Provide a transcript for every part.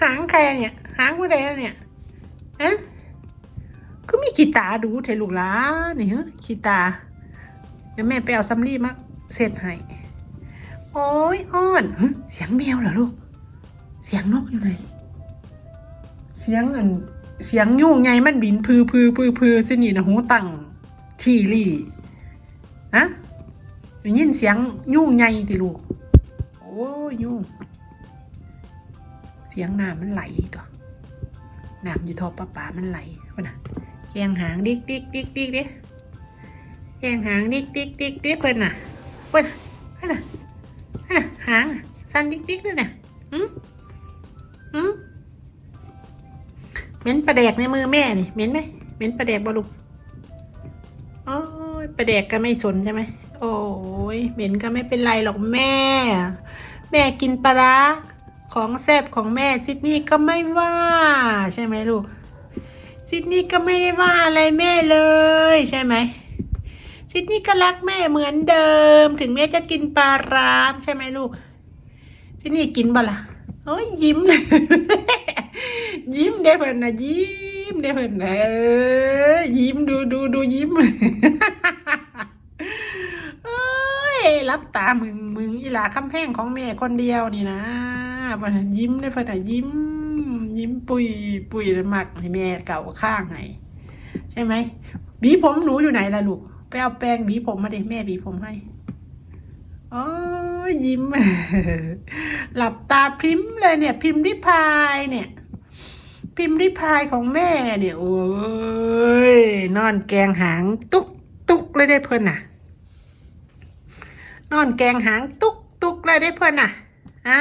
หางใครเนี่ย หางผู้ใดอะเนี่ยฮะก็มีขีตาดูเทลูกล้านี่ฮะขีตา เดี๋ยวแม่ไปเอาซัมรี่มาเสร็จให้ โอ้ยอ้อน เสียงแมวเหรอลูก เสียงนกอยู่ไหน เสียงอัน เสียงยุ่งไงมันบินพือพือพือพือสินี่นะหูตั้งทีรี่ฮะได้ยินเสียงยุ่งไงติลูก โอ้ยยุ่ง เสียงน้ำมันไหลตัวน้ำอยู่ทอปลาปลามันไหลวะนะแยงหางดิกดิกดิกดิกดิแยงหางดิกดิกดิกดิกเพิ่นน่ะเพิ่นเพิ่นน่ะเพิ่นน่ะหางสั้นดิกดิกด้วยน่ะหืมหืมเหม็นประแดกในมือแม่นี่เหม็นไหมเหม็นประแดกบ่ลูกโอ้ยประแดกก็ไม่สนใช่ไหมโอ้ยเหม็นก็ไม่เป็นไรหรอกแม่ แม่กินปลาร้า ของแซ่บของแม่ซิดนี่ก็ไม่ว่า ใช่ไหมลูกซิดนี่ก็ไม่ได้ว่าอะไรแม่เลยใช่ไหมซิดนี่ก็รักแม่เหมือนเดิม ถึงแม่จะกินปลาร้าใช่ไหมลูกซิดนี่กินบ่ละโอ้ยยิ้มเลยยิ้มได้เพิ่นนะยิ้มได้เพิ่นนะเออยิ้มดูดูดูยิ้มเอ้ยรับตามึงมึงอีหลาคำแพงของแม่คนเดียวนี่นะ พิ่นยิ้มได้พิ่นยิ้ม ยิ้มปุยปุยเลยมักให้แม่เก่าข้างให้ใช่ไหมหวีผมหนูอยู่ไหนล่ะลูกไปเอาแปรงหวีผมมาดิแม่หวีผมให้โอ้ยยิ้ม หลับตาพิมพ์เลยเนี่ย พิมพ์ริพายเนี่ย พิมพ์ริพายของแม่เนี่ยโอ้ยนอนแกงหางตุกตุกเลยได้เพิ่อนน่ะ นอนแกงหางตุกตุกเลยได้เพิ่อนน่ะอะ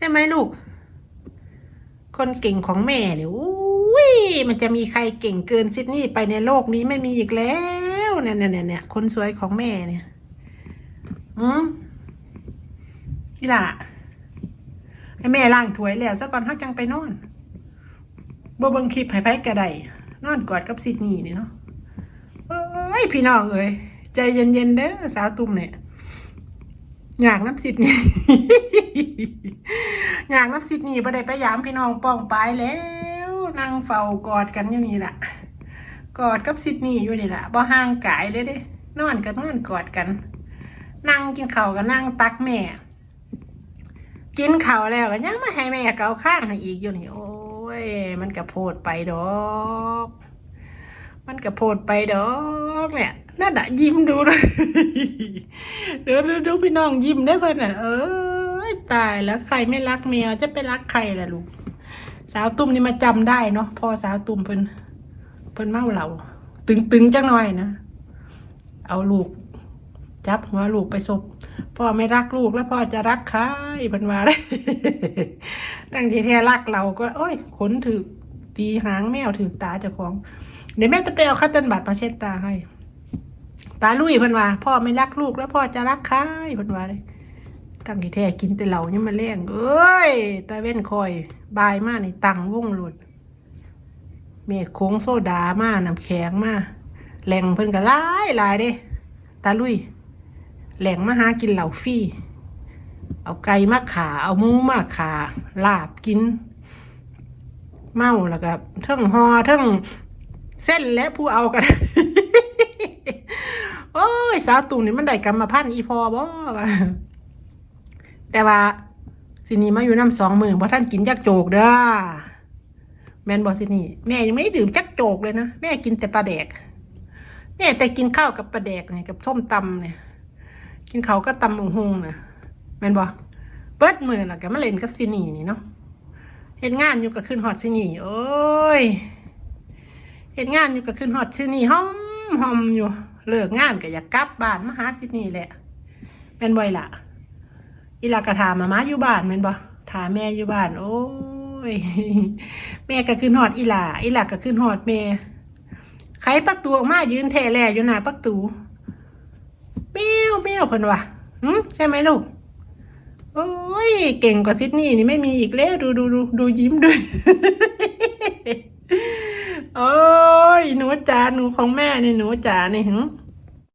ช่ไหมลูก คนเก่งของแม่เนี่ยอุ้ยมันจะมีใครเก่งเกินซิดนี่ไปในโลกนี้ไม่มีอีกแล้วเนี่ยเนี่ยเนี่ยเนี่ยคนสวยของแม่เนี่ย อืมนี่ล่ะให้แม่ล้างถวยแล้วซะก่อนเขาจังไปนอนบ่เบิ่งคลิปให้ไผกระไดนอนกอดกับซิดนี่นี่เนาะเอ้ยพี่น้องเอ้ยใจเย็นๆเด้อสาวตุ้มเนี่ย อยากน้ำซิดนี่ อยากน้ำซิดนี่บ่ได้ไปยามพี่น้องป้องปายแล้วนั่งเฝ้ากอดกันอยู่นี่แหละกอดกับซิดนี่อยู่นี่แหละบ่ห่างกายเลยเด้นอนก็นอนกอดกัน นั่งกินข้าวก็นั่งตักแม่ กินข้าวแล้วก็ยังมาให้แม่เกาข้างให้อีกอยู่นี่โอ้ยมันกระโพดไปดอก มันกระโพดไปดอกเนี่ย น่าดะยิ้มดูเลยเดูดูดูพี่น้องยิ้มได้เพื่อนอะ เอ้ยตายแล้วใครไม่รักแมวจะไปรักใครล่ะลูก สาวตุ้มนี่มาจำได้เนาะพอสาวตุ้มเพิ่นเพิ่นเมาเหล่าตึงๆจังหน่อยนะเอาลูก จับหัวลูกไปศพพ่อไม่รักลูกแล้วพ่อจะรักใครเพิ่นว่าเลยตั้งที่แท้รักเราก็ โอ้ยขนถือตีหางแมวถือตาเจ้าของ เดี๋ยวแม่จะไปเอาคัตเติลบัตรมาเช็ดตาให้ ตาลุยเพิ่นว่า พ่อไม่รักลูกแล้วพ่อจะรักใครเพิ่นว่าเลยตั้งที่แท้กินแต่เหล่านี่มาเลี้ยงเอ้ยตาเว้นคอย บายมากนี่ตังวงหลุดเมฆโค้งโซดามาน้ำแข็งมาแหล่งเพิ่นก็หลายหลายเด้ตาลุย แหล่งมาหากินเหล่าฟรี่เอาไก่มาขาเอาหมูมาขาลาบกิน เมาแล้วก็เทิงหอเทิงเส้นและผู้เอากัน โอ้ย สาวตุ่นี่มันได้กรรมพันธุ์อีพอบ่แต่ว่าสินี่มาอยู่น้ำสองมือเพราะท่านกินจักโจกเด้อแมนบอสินี่ แม่ยังไม่ได้ดื่มจักโจกเลยนะ แม่กินแต่ปลาแดกแม่แต่กินข้าวกับปลาแดกเนี่ยกับส้มตำเนี่ย กินเขาก็ตำองหงนะแมนบ่เบิดมือล่ะแกมาเล่นกับซินี่นี่เนาะเฮ็ดงานอยู่กับขึ้นฮอตซินี่โอ้ยเฮ็ดงานอยู่กับขึ้นฮอตซินี่หอมหอมอยู่ เลิกงานก็อยากกลับบ้านมาหาซิดนี่แหละแม่นบ่อยล่ะอีหลากระถามมามาอยู่บ้านแม่นบ่ถามแม่อยู่บ้าน โอ้ยแม่ก็ขึ้นฮอดอีหลาอีหลาก็ขึ้นฮอดแม่ไขปักตูออกมายืนแท่แล่อยู่หน้าปักตูเมียวเมียวเพิ่นวะหืมใช่ไหมลูกโอ้ยเก่งกว่าซิดนีย์นี่ไม่มีอีกแล้วดูดูดูดูยิ้มด้วย โอ้ยหนูจ๋าหนูของแม่นี่หนูจ๋านี่หึ